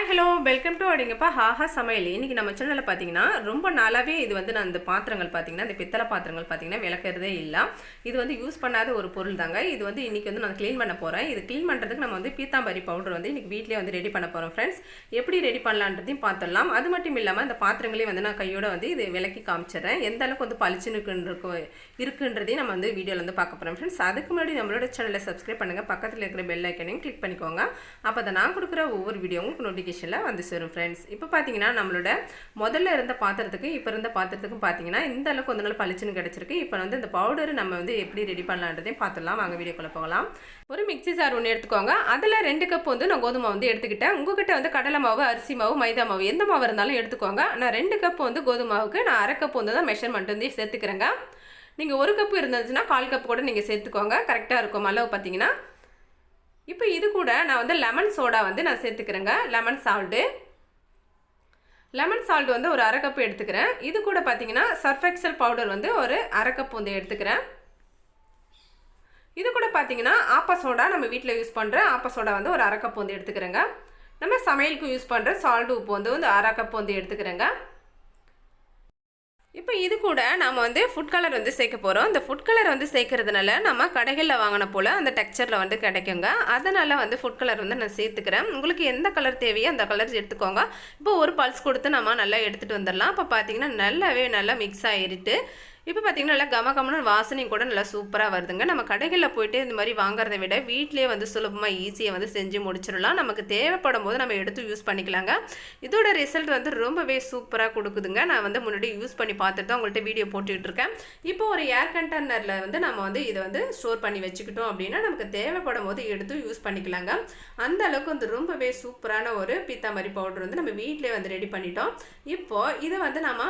Hi hello welcome to அப்படிங்கப்பா ஹாஹா சமையல். இன்னைக்கு நம்ம சேனலில் பார்த்தீங்கன்னா ரொம்ப நாளாகவே இது வந்து நான் இந்த பாத்திரங்கள் பார்த்தீங்கன்னா இந்த பித்தளை பாத்திரங்கள் பார்த்தீங்கன்னா விளக்குறதே இல்லை. இது வந்து யூஸ் பண்ணாத ஒரு பொருள் தாங்க இது வந்து இன்றைக்கி வந்து நான் க்ளீன் பண்ண போகிறேன் இது க்ளீன் பண்ணுறதுக்கு நம்ம வந்து பீத்தாம்பரி பவுடர் வந்து இன்றைக்கி வீட்டிலே வந்து ரெடி பண்ண போகிறோம் ஃப்ரெண்ட்ஸ் எப்படி ரெடி பண்ணலான்றதையும் பார்த்துடலாம் அது மட்டும் இல்லாமல் இந்த பாத்திரங்களையும் வந்து நான் கையோட வந்து இது விளக்கி காமிச்சிடுறேன். எந்த அளவுக்கு வந்து பளிச்சுன்னு இருக்குன்றதையும் நம்ம வந்து வீடியோவில் வந்து பார்க்க போகிறோம் ஃப்ரெண்ட்ஸ் அதுக்கு முன்னாடி நம்மளோட சேனலை சப்ஸ்கிரைப் பண்ணுங்கள் பக்கத்தில் இருக்கிற பெல் ஐக்கனையும் கிளிக் பண்ணிக்கோங்க. அப்போ அதை நான் கொடுக்குற ஒவ்வொரு வீடியோவும் உங்களுக்கு நோட்டிஃபிகேஷனில் வந்து சேரும் ஃப்ரெண்ட்ஸ் இப்போ பார்த்தீங்கன்னா நம்மளோட முதல்ல இருந்த பாத்திரத்துக்கு இப்போ இருந்த பாத்திரத்துக்கும் பார்த்தீங்கன்னா இந்த அளவுக்கு கொஞ்ச நாள் பளிச்சுன்னு கிடச்சிருக்கு. இப்போ வந்து இந்த பவுடர் நம்ம வந்து எப்படி ரெடி பண்ணலான்றதையும் பார்த்துடலாம் வாங்க வீடியோக்குள்ளே போகலாம். ஒரு மிக்ஸி சார் ஒன்று எடுத்துக்கோங்க. அதில் ரெண்டு கப் வந்து நான் கோதுமை வந்து எடுத்துக்கிட்டேன். உங்ககிட்ட வந்து கடலை மாவு அரிசி மாவு மைதா மாவு எந்த மாவு இருந்தாலும் எடுத்துக்கோங்க. நான் ரெண்டு கப் வந்து கோதுமை மாவுக்கு நான் அரை கப் வந்து தான் மெஷர்மெண்ட் வந்து சேர்த்துக்கிறேங்க. நீங்கள் ஒரு கப்பு இருந்துச்சுன்னா கால் கப் கூட நீங்கள் சேர்த்துக்கோங்க. கரெக்டாக இருக்கும். அளவு பார்த்தீங்கன்னா இப்போ இது கூட நான் வந்து லெமன் சோடா வந்து நான் சேர்த்துக்கிறேங்க. லெமன் சால்ட்டு லெமன் சால்ட் வந்து ஒரு அரை கப் எடுத்துக்கிறேன். இது கூட பார்த்தீங்கன்னா சர்ஃபெக்சல் பவுடர் வந்து ஒரு அரை கப் வந்து எடுத்துக்கிறேன். இது கூட பார்த்தீங்கன்னா ஆப்ப சோடா நம்ம வீட்டில் யூஸ் பண்ணுற ஆப்ப சோடா வந்து ஒரு அரை கப் வந்து எடுத்துக்கிறேங்க. நம்ம சமையலுக்கு யூஸ் பண்ணுற சால்ட் உப்பு வந்து வந்து அரை கப் வந்து எடுத்துக்கிறேங்க. இப்போ இது கூட நாம் வந்து ஃபுட் கலர் வந்து சேர்க்க போகிறோம் இந்த ஃபுட் கலர் வந்து சேர்க்கறதுனால நம்ம கடைகளில் வாங்கின போல் அந்த டெக்ஸ்சரில் வந்து கிடைக்குங்க. அதனால் வந்து ஃபுட் கலர் வந்து நான் சேர்த்துக்கிறேன். உங்களுக்கு எந்த கலர் தேவையோ அந்த கலர் எடுத்துக்கோங்க. இப்போ ஒரு பல்ஸ் கொடுத்து நம்ம நல்லா எடுத்துகிட்டு வந்துடலாம். இப்போ பார்த்தீங்கன்னா நல்லாவே நல்லா மிக்ஸ் ஆகிருட்டு இப்போ பார்த்தீங்கன்னா நல்லா கமகமனு வாசனையும் கூட நல்லா சூப்பராக வருதுங்க. நம்ம கடைகளில் போயிட்டு இந்த மாதிரி வாங்குறத விட வீட்டிலே வந்து சுலபமாக ஈஸியாக வந்து செஞ்சு முடிச்சிடலாம். நமக்கு தேவைப்படும் போது நம்ம எடுத்து யூஸ் பண்ணிக்கலாங்க. இதோட ரிசல்ட் வந்து ரொம்பவே சூப்பராக கொடுக்குதுங்க. நான் வந்து முன்னாடி யூஸ் பண்ணி பார்த்துட்டு தான் உங்கள்கிட்ட வீடியோ போட்டுக்கிட்டு இருக்கேன். இப்போ ஒரு ஏர் கண்டெய்னரில் வந்து நம்ம வந்து இதை வந்து ஸ்டோர் பண்ணி வச்சுக்கிட்டோம் அப்படின்னா நமக்கு தேவைப்படும் போது எடுத்து யூஸ் பண்ணிக்கலாங்க. அந்த அளவுக்கு வந்து ரொம்பவே சூப்பரான ஒரு பீத்தாமரி பவுடர் வந்து நம்ம வீட்டிலே வந்து ரெடி பண்ணிட்டோம். இப்போ இதை வந்து நம்ம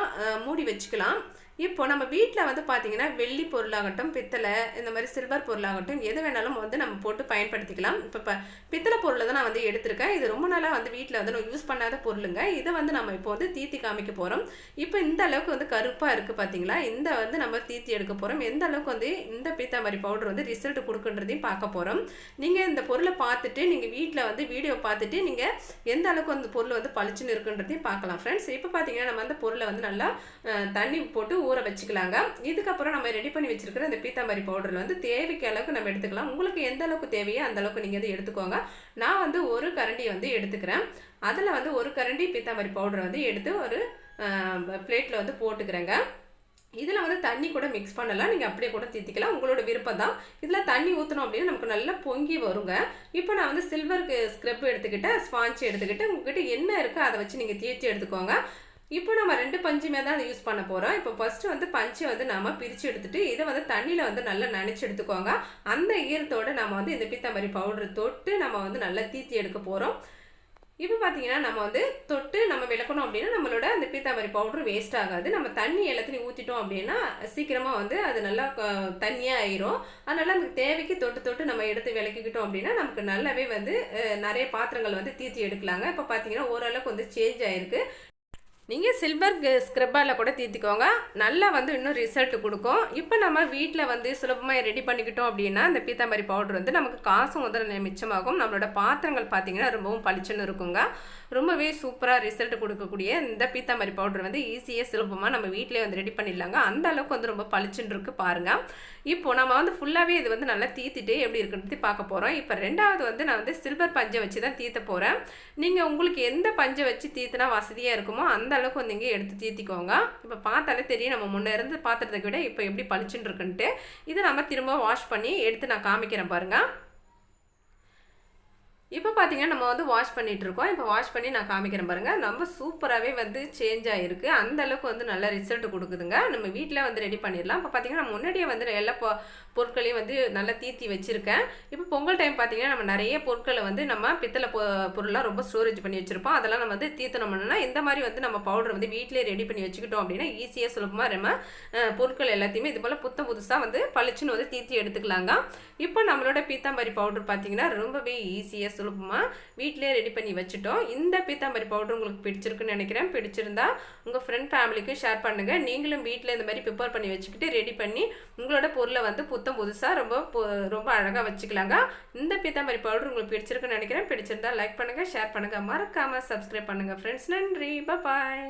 மூடி வச்சுக்கலாம். இப்போ நம்ம வீட்டில் வந்து பார்த்தீங்கன்னா வெள்ளி பொருளாகட்டும் பித்தளை இந்த மாதிரி சில்வர் பொருளாகட்டும் எது வேணாலும் வந்து நம்ம போட்டு பயன்படுத்திக்கலாம். இப்போ இப்போ பித்தளை பொருள் தான் நான் வந்து எடுத்திருக்கேன். இது ரொம்ப நாளாக வந்து வீட்டில் வந்து நான் யூஸ் பண்ணாத பொருளுங்க. இதை வந்து நம்ம இப்போ வந்து தீத்தி காமிக்க போகிறோம் இப்போ இந்த அளவுக்கு வந்து கருப்பாக இருக்குது பார்த்தீங்களா இந்த வந்து நம்ம தீத்தி எடுக்க போகிறோம் எந்த அளவுக்கு வந்து இந்த பீத்தாமரி பவுடர் வந்து ரிசல்ட் கொடுக்குன்றதையும் பார்க்க போகிறோம் நீங்கள் இந்த பொருளை பார்த்துட்டு நீங்கள் வீட்டில் வந்து வீடியோ பார்த்துட்டு நீங்கள் எந்த அளவுக்கு அந்த பொருள் வந்து பளிச்சுன்னு இருக்குன்றதையும் பார்க்கலாம் ஃப்ரெண்ட்ஸ் இப்போ பார்த்தீங்கன்னா நம்ம அந்த பொருளை வந்து நல்லா தண்ணி போட்டு ஊற வச்சுக்கலாங்க. இதுக்கப்புறம் நம்ம ரெடி பண்ணி வச்சிருக்கிற இந்த பீத்தாமரி பவுடரில் வந்து தேவைக்கு அளவுக்கு நம்ம எடுத்துக்கலாம். உங்களுக்கு எந்த அளவுக்கு தேவையோ அந்த அளவுக்கு நீங்கள் வந்து எடுத்துக்கோங்க. நான் நான் வந்து ஒரு கரண்டி வந்து எடுத்துக்கிறேன். அதில் வந்து ஒரு கரண்டி பித்தாமரி பவுடர் வந்து எடுத்து ஒரு பிளேட்டில் வந்து போட்டுக்கிறேங்க. இதில் வந்து தண்ணி கூட மிக்ஸ் பண்ணலாம். நீங்கள் அப்படியே கூட தீத்திக்கலாம். உங்களோட விருப்பம் தான். இதில் தண்ணி ஊற்றணும் அப்படின்னா நமக்கு நல்லா பொங்கி வருங்க. இப்போ நான் வந்து சில்வருக்கு ஸ்க்ரப் எடுத்துக்கிட்டேன். ஸ்பாஞ்ச் எடுத்துக்கிட்டு உங்ககிட்ட என்ன இருக்கோ அதை வச்சு நீங்கள் தேய்ச்சி எடுத்துக்கோங்க. இப்போ நம்ம ரெண்டு பஞ்சுமே தான் யூஸ் பண்ண போகிறோம் இப்போ ஃபஸ்ட்டு வந்து பஞ்சை வந்து நம்ம பிரித்து எடுத்துட்டு இதை வந்து தண்ணியில் வந்து நல்லா நினச்சி எடுத்துக்கோங்க. அந்த ஈரத்தோடு நம்ம வந்து இந்த பீத்தாம்பரி பவுடர் தொட்டு நம்ம வந்து நல்லா தீத்தி எடுக்க போகிறோம் இப்போ பார்த்தீங்கன்னா நம்ம வந்து தொட்டு நம்ம விளக்கணும் அப்படின்னா நம்மளோட அந்த பீத்தாமரி பவுடர் வேஸ்ட் ஆகாது. நம்ம தண்ணி எல்லாத்தையும் ஊற்றிட்டோம் அப்படின்னா சீக்கிரமாக வந்து அது நல்லா க- தண்ணியாக ஆயிரும். அதனால் நமக்கு தேவைக்கு தொட்டு தொட்டு நம்ம எடுத்து விளக்கிக்கிட்டோம் அப்படின்னா நமக்கு நல்லாவே வந்து நிறைய பாத்திரங்கள் வந்து தீர்த்தி எடுக்கலாங்க. இப்போ பார்த்தீங்கன்னா ஓரளவுக்கு வந்து சேஞ்ச் ஆயிருக்கு. நீங்கள் சில்வர் ஸ்க்ரப்பால் கூட தீர்த்திக்கோங்க. நல்லா வந்து இன்னும் ரிசல்ட் கொடுக்கும். இப்போ நம்ம வீட்டில் வந்து சுலபமாக ரெடி பண்ணிக்கிட்டோம் அப்படின்னா இந்த பீத்தாம்பரி பவுடர் வந்து நமக்கு காசும் வந்து நி- மிச்சமாகும். நம்மளோட பாத்திரங்கள் பார்த்தீங்கன்னா ரொம்பவும் பளிச்சுன்னு இருக்குங்க. ரொம்பவே சூப்பராக ரிசல்ட் கொடுக்கக்கூடிய இந்த பீத்தாம்பரி பவுடர் வந்து ஈஸியாக சுலபமாக நம்ம வீட்டிலே வந்து ரெடி பண்ணிடலாங்க. அந்த அளவுக்கு வந்து ரொம்ப பளிச்சுன்னு இருக்குது பாருங்க. இப்போ நம்ம வந்து ஃபுல்லாகவே இது வந்து நல்லா தீத்திட்டு எப்படி இருக்குன்றது பார்க்க போகிறோம் இப்போ ரெண்டாவது வந்து நான் வந்து சில்வர் பஞ்சை வச்சு தான் தீத்த போகிறேன் நீங்கள் உங்களுக்கு எந்த பஞ்சை வச்சு தீர்த்தினா வசதியாக இருக்குமோ அந்த அளவுக்கு வந்து இங்கே எடுத்து தீர்த்திக்கோங்க. இப்போ பார்த்தாலே தெரியும் நம்ம முன்னே இருந்து பாத்திரத்தை விட இப்போ எப்படி பளிச்சுன்னு இருக்குன்ட்டு. இதை நம்ம திரும்ப வாஷ் பண்ணி எடுத்து நான் காமிக்கிறேன் பாருங்கள் இப்போ பார்த்தீங்கன்னா நம்ம வந்து வாஷ் பண்ணிட்டு இருக்கோம் இப்போ வாஷ் பண்ணி நான் காமிக்கிறேன் பாருங்க. நம்ம சூப்பராகவே வந்து சேஞ்ச் ஆகிருக்கு அந்த அளவுக்கு வந்து நல்ல ரிசல்ட் கொடுக்குதுங்க. நம்ம வீட்டில் வந்து ரெடி பண்ணிடலாம். இப்போ பார்த்தீங்கன்னா முன்னாடியே வந்து எல்லா பொ பொருட்களையும் வந்து நல்லா தீத்தி வச்சுருக்கேன். இப்போ பொங்கல் டைம் பார்த்தீங்கன்னா நம்ம நிறைய பொருட்களை வந்து நம்ம பித்தளை பொ பொருள்லாம் ரொம்ப ஸ்டோரேஜ் பண்ணி வச்சுருப்போம். அதெல்லாம் நம்ம வந்து தீர்த்தனோம்னா இந்த மாதிரி வந்து நம்ம பவுடர் வந்து வீட்டிலே ரெடி பண்ணி வச்சுக்கிட்டோம் அப்படின்னா ஈஸியாக சுலபமாக நம்ம பொருட்கள் எல்லாத்தையுமே இது போல் புத்தம் புதுசாக வந்து பளிச்சுன்னு வந்து தீர்த்தி எடுத்துக்கலாங்க. இப்போ நம்மளோட பீத்தாம்பரி பவுடர் பார்த்தீங்கன்னா ரொம்பவே ஈஸியாக சுலபமாக வீட்டிலே ரெடி பண்ணி வச்சுட்டோம். இந்த பீத்தாம்பரி பவுடர் உங்களுக்கு பிடிச்சிருக்குன்னு நினைக்கிறேன். பிடிச்சிருந்தா உங்கள் ஃப்ரெண்ட் ஃபேமிலிக்கு ஷேர் பண்ணுங்கள் நீங்களும் வீட்டில் இந்த மாதிரி ப்ரிப்பேர் பண்ணி வச்சுக்கிட்டு ரெடி பண்ணி உங்களோட பொருளை வந்து புத்தம் புதுசாக ரொம்ப ரொம்ப அழகாக வச்சுக்கலாங்க. இந்த பீத்தாம்பரி பவுடர் உங்களுக்கு பிடிச்சிருக்குன்னு நினைக்கிறேன். பிடிச்சிருந்தா லைக் பண்ணுங்கள் ஷேர் பண்ணுங்கள் மறக்காமல் சப்ஸ்கிரைப் பண்ணுங்கள் ஃப்ரெண்ட்ஸ் நன்றி. பாய்